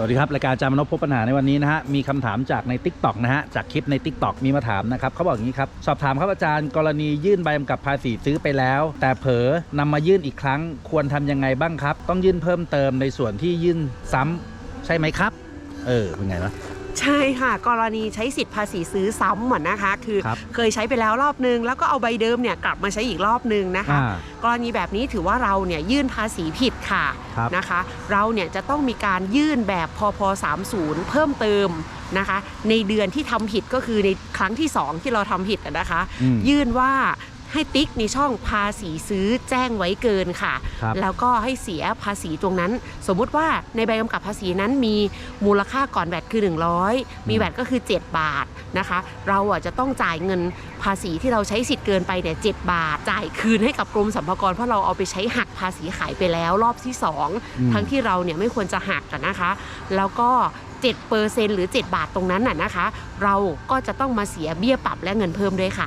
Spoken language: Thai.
สวัสดีครับรายการอาจารย์มนพพบปัญหาในวันนี้นะฮะมีคำถามจากใน t ิ k t o k นะฮะจากคลิปใน t ิ k t o k มีมาถามนะครับเขาบอกอย่างนี้ครับสอบถามครับอาจารย์กรณียื่นใบกำกับภาษีซื้อไปแล้ว แต่เผลอนำมายื่นอีกครั้ง ควรทำยังไงบ้างครับ ต้องยื่นเพิ่มเติมในส่วนที่ยื่นซ้ำใช่ไหมครับ เออเป็นไงวะ ใช่ค่ะ กรณีใช้สิทธิ์ภาษีซื้อซ้ำอะนะคะ คือครับเคยใช้ไปแล้วรอบนึง แล้วก็เอาใบเดิมเนี่ยกลับมาใช้อีกรอบนึงนะคะ อ่ากรณีแบบนี้ถือว่าเราเนี่ยยื่นภาษีผิดค่ะครับ นะคะ เราเนี่ยจะต้องมีการยื่นแบบพพ30 เพิ่มเติมนะคะ ในเดือนที่ทำผิดก็คือในครั้งที่2ที่เราทำผิดอะนะคะ อืม ยื่นว่า ให้ติ๊กในช่องภาษีซื้อแจ้งไว้เกินค่ะครับแล้วก็ให้เสียภาษีตรงนั้น สมมุติว่าในใบกำกับภาษีนั้นมีมูลค่าก่อนแบตคือ 100 มีแบตก็คือ 7 บาทนะคะ เราอะจะต้องจ่ายเงินภาษีที่เราใช้สิทธิ์เกินไปเนี่ย7บาท จ่ายคืนให้กับกรมสรรพากรเพราะเราเอาไปใช้หักภาษีขายไปแล้วรอบที่อืม2ทั้งที่เราเนี่ยไม่ควรจะหักกันนะคะ แล้วก็7เปอร์เซ็นหรือ 7 บาทตรงนั้นน่ะนะคะ เราก็จะต้องมาเสียเบี้ยปรับและเงินเพิ่มด้วยค่ะ